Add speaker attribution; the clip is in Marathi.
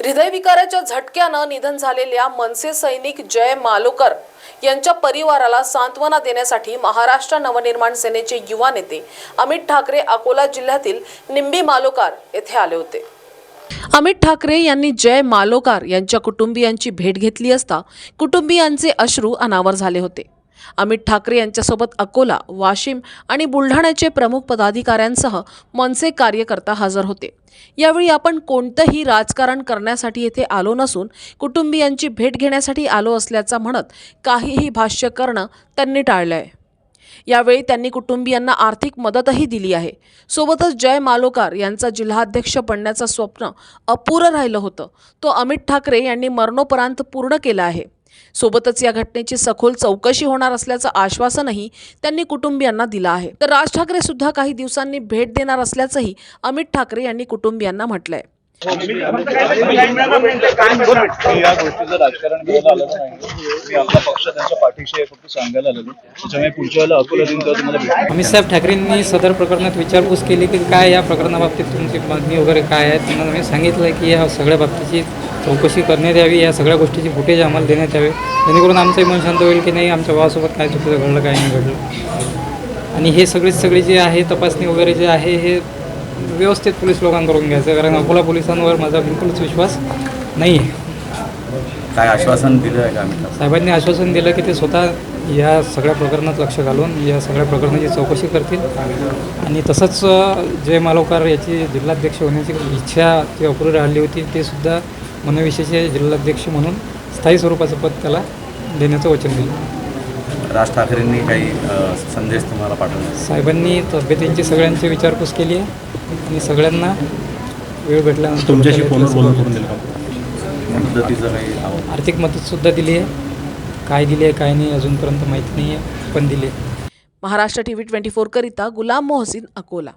Speaker 1: हृदयविकाराच्या झटक्यानं निधन झालेल्या मनसे सैनिक जय मालोकर यांच्या परिवाराला सांत्वना देण्यासाठी महाराष्ट्र नवनिर्माण सेनेचे युवा नेते अमित ठाकरे अकोला जिल्ह्यातील निंबी मालोकार येथे आले होते. अमित ठाकरे यांनी जय मालोकार यांच्या कुटुंबियांची भेट घेतली असता कुटुंबियांचे अश्रू अनावर झाले होते. अमित ठाकरे यांच्यासोबत अकोला वाशिम आणि बुलढाण्याचे प्रमुख पदाधिकाऱ्यांसह मनसे कार्यकर्ता हजर होते. यावेळी आपण कोणतंही राजकारण करण्यासाठी येथे आलो नसून कुटुंबियांची भेट घेण्यासाठी आलो असल्याचं म्हणत काहीही भाष्य करणं त्यांनी टाळलंय. यावेळी त्यांनी कुटुंबियांना आर्थिक मदतही दिली आहे. सोबतच जय मालोकार यांचा जिल्हाध्यक्ष बनण्याचं स्वप्न अपुरं राहिलं होतं. तो अमित ठाकरे यांनी मरणोपरांत पूर्ण केलं आहे. सोबतच या घटनेची सखोल चौकशी होणार असल्याचं आश्वासनही त्यांनी कुटुंबियांना दिलं आहे. तर राज ठाकरे सुद्धा काही दिवसांनी भेट देणार असल्याचंही अमित ठाकरे यांनी कुटुंबियांना म्हटलंय.
Speaker 2: या गोष्टीचं राजकारण नाही पक्ष त्यांच्या पाठीशी फक्त सांगायला आलेलो त्याच्यामुळे पुढच्या वेळेला अकोला तुम्हाला
Speaker 3: अमित साहेब ठाकरेंनी सदर प्रकरणात विचारपूस केली की काय या प्रकरणाबाबतीत तुमची मागणी वगैरे काय आहे? त्यांना मी सांगितलं की या सगळ्या बाबतीची चौकशी करण्यात यावी या सगळ्या गोष्टीची फुटेज आम्हाला देण्यात यावे. जेणेकरून आमचंही मन शांत होईल की नाही आमच्या भावासोबत काय चुकीचं घडलं काय नाही घडलं. आणि हे सगळे सगळे जे आहे तपासणी वगैरे जे आहे हे व्यवस्थित पोलीस लोकांकडून घ्यायचं कारण अकोला पोलिसांवर माझा बिलकुलच विश्वास नाही. आहे
Speaker 4: काय आश्वासन दिलं आहे का आम्ही?
Speaker 3: साहेबांनी आश्वासन दिलं की ते स्वतः या सगळ्या प्रकरणात लक्ष घालून या सगळ्या प्रकरणाची चौकशी करतील. आणि तसंच जय मालोकार याची जिल्हाध्यक्ष होण्याची इच्छा ती अपुरी राहिली होती ते सुद्धा मनविषयीचे जिल्हाध्यक्ष म्हणून स्थायी स्वरूपाचं पद त्याला देण्याचं वचन दिलं.
Speaker 4: राज ठाकरेंनी काही संदेश तुम्हाला पाठवला?
Speaker 3: साहेबांनी तब्येतींची सगळ्यांची विचारपूस केली आहे आणि सगळ्यांना वेळ भेटल्यानंतर
Speaker 2: तुमच्याशी फोनवर बोलून करून दिलं
Speaker 3: आर्थिक मदतसुद्धा दिली आहे. काय दिली आहे काय नाही अजूनपर्यंत माहिती नाही आहे पण दिली आहे.
Speaker 1: महाराष्ट्र टीव्ही ट्वेंटी फोर करिता गुलाम मोहसिन अकोला.